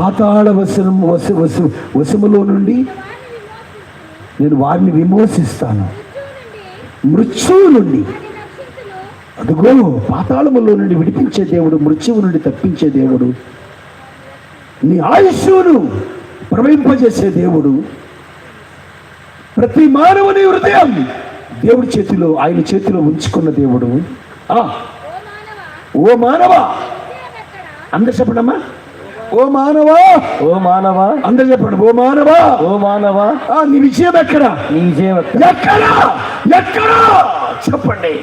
పాతాళ వశం వశ వశ వశములో నుండి నేను వారిని విమోచిస్తాను. మృత్యువు నుండి. అదిగో పాతాళములో నుండి విడిపించే దేవుడు మృత్యువు నుండి తప్పించే దేవుడు. నీ ఆయుష్ను ప్రవహింపజేసే దేవుడు. ప్రతి మానవుని హృదయం దేవుడి చేతిలో ఆయన చేతిలో ఉంచుకున్న దేవుడు. ఆ, ఓ మానవ. అందరు చెప్పడమ్మా. ఓ మానవా? ఓ మానవా? అందరు చెప్పండి ఓ మానవా? ఓ మానవా? ఆ, నీ విజయం ఎక్కడా? నీ విజయం ఎక్కడ? ఎక్కడా? ఎక్కడా? చెప్పండి.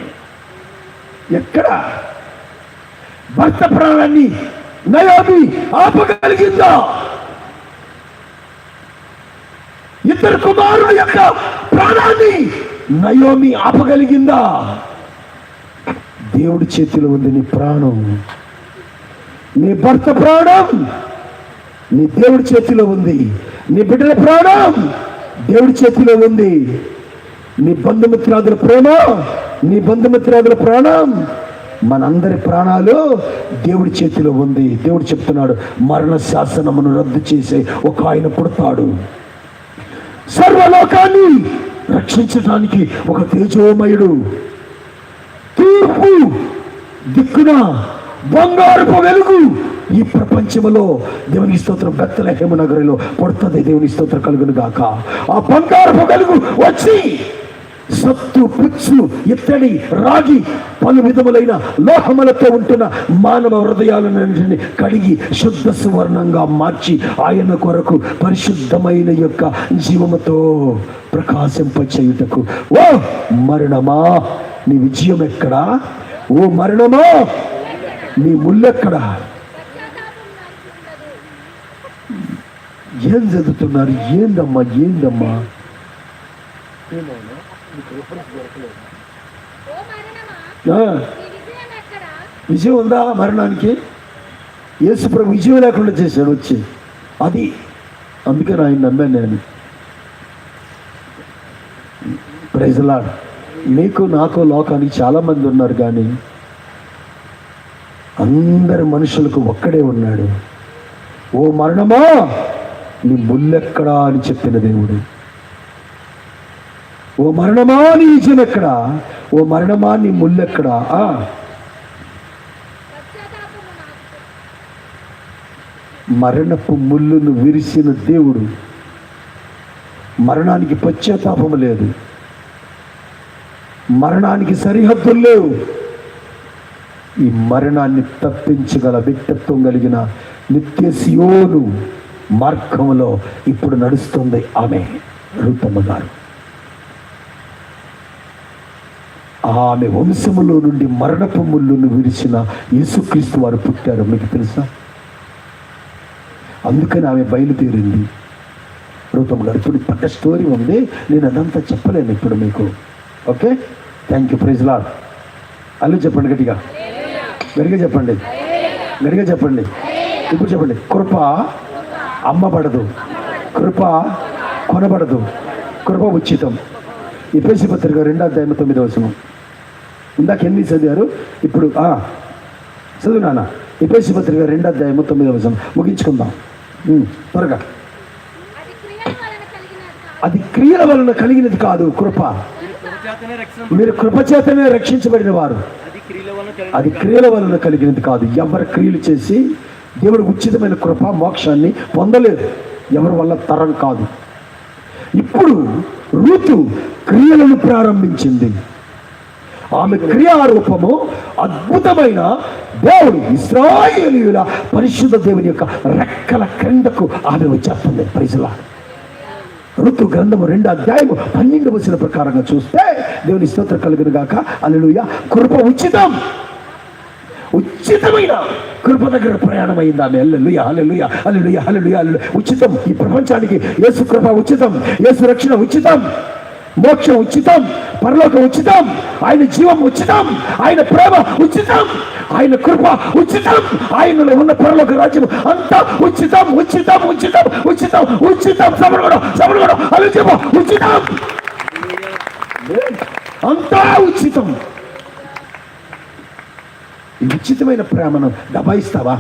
ఎక్కడ? భర్త ప్రాణాన్ని నయోమి ఆపగలిగిందా? ఇద్దరు కుమారుల యొక్క ప్రాణాన్ని నయోమి ఆపగలిగిందా? దేవుడి చేతిలో ఉంది నీ ప్రాణం. నీ భర్త ప్రాణం నీ దేవుడి చేతిలో ఉంది. నీ బిడ్డల ప్రాణం దేవుడి చేతిలో ఉంది. నీ బంధుమిత్రాదుల ప్రేమ నీ బంధుమిత్రాదుల ప్రాణం మనందరి ప్రాణాలు దేవుడి చేతిలో ఉంది. దేవుడు చెప్తున్నాడు మరణ శాసనమును రద్దు చేసే ఒక ఆయన పుడతాడు. సర్వలోకాన్ని రక్షించడానికి ఒక తేజోమయుడు తూర్పు దిక్కున బంగారపు వెలుగు. ఈ ప్రపంచములో దేవుని స్తోత్రం బెత్తలహేమ నగరంలో పుడుతుంది. దేవుని స్తోత్రం కలుగును గాక. ఆ బంగారపు వెలుగు వచ్చి సత్తు పుచ్చు ఇత్తడి రాగి పలు విధములైన లోహములతో ఉంటున్న మానవ హృదయాలన్నింటినీ కడిగి శుద్ధ సువర్ణంగా మార్చి ఆయన కొరకు పరిశుద్ధమైన యొక్క జీవముతో ప్రకాశింపచేయుటకు. ఓ మరణమా? నీ విజయం ఎక్కడా? ఓ మరణమా? నీ ముళ్ళెక్కడా ఏం చదువుతున్నారు? ఏందమ్మా? ఏందమ్మా? విజయం ఉందా మరణానికి? యేసుప్రభు విజయం లేకుండా చేశాడు వచ్చి. అది అందుకని ఆయన నమ్మాను నేను. ప్రైజ్లాడ్ నీకు నాకు లోకానికి చాలామంది ఉన్నారు కానీ అందరి మనుషులకు ఒక్కడే ఉన్నాడు. ఓ మరణమా? నీ ముల్లెక్కడా అని చెప్పిన దేవుడు. ఓ మరణమా నీ విజయం ఓ మరణమా నీ ముల్లెక్కడా? ఆ, మరణపు ముళ్ళును విరిసిన దేవుడు. మరణానికి పశ్చాత్తాపం లేదు. మరణానికి సరిహద్దులు లేవు. ఈ మరణాన్ని తప్పించగల వ్యక్తిత్వం కలిగిన నిత్య సియోను మార్గంలో ఇప్పుడు నడుస్తుంది. ఆమె రుతమ్మ గారు ఆమె వంశములో నుండి మరణపు ముళ్ళును విరిచిన యేసుక్రీస్తు వారు పుట్టారు. మీకు తెలుసా? అందుకని ఆమె బయలుదేరింది. రూపం గారు ఇప్పుడు పెద్ద స్టోరీ ఉంది. నేను అదంతా చెప్పలేను ఇప్పుడు మీకు. Okay? Thank you praise lord Allu చెప్పండి గట్టిగా. గట్టిగా చెప్పండి. గట్టిగా చెప్పండి. ఇప్పుడు చెప్పండి. కృప అమ్మబడదు కృప కొనబడదు. కృప ఉచితం. ఈ పత్రిక రెండో అధ్యాయం తొమ్మిది వచనం. ఇందాక ఎన్ని చదివారు? ఇప్పుడు చదువు నాన్న. ఈ పత్రిక రెండో అధ్యాయం తొమ్మిది వచనం. ముగించుకుందాం. త్వరగా. అది క్రియల వలన కలిగినది కాదు కృప. మీరు కృపచేతనే రక్షించబడిన వారు. అది క్రియల వలన కలిగినది కాదు. ఎవరు క్రియలు చేసి దేవుడు ఉచితమైన కృప మోక్షాన్ని పొందలేదు. ఎవరి వల్ల తరం కాదు. ఇప్పుడు ఋతు క్రియలను ప్రారంభించింది. ఆమె క్రియారూపము అద్భుతమైన దేవుడు ఇస్రాయేలీయుల పరిశుద్ధ దేవుని యొక్క రెక్కల క్రిందకు ఆమె వచ్చేస్తుంది. ప్రైజులా ఋతు గ్రంథము రెండు అధ్యాయము పన్నెండు వచ్చిన ప్రకారంగా చూస్తే దేవుని స్తోత్రం కలుగును గాక. అల్లెలుయ కృప ఉచితం. ఉచితమైన కృప దగ్గర ప్రయాణం అయింది ఆమె. Hallelujah hallelujah hallelujah hallelujah hallelujah ఉచితం. ఈ ప్రపంచానికి యేసు కృప ఉచితం. యేసు రక్షణ ఉచితం. మోక్షం ఉచితం పరలోకం ఉచితం ఆయన జీవం ఉచితం ఆయన ప్రేమ ఉచితం ఆయన కృప ఉచితం ఆయనలో ఉన్న పరలోక రాజ్యం అంతా ఉచితం ఉచితం ఉచితం ఉచితం ఉచితం. సమరగడం సమరగడం అలా చెప్పు ఉచితం. అంతా ఉచితం. ఉచితమైన ప్రేమను దబాయిస్తావా?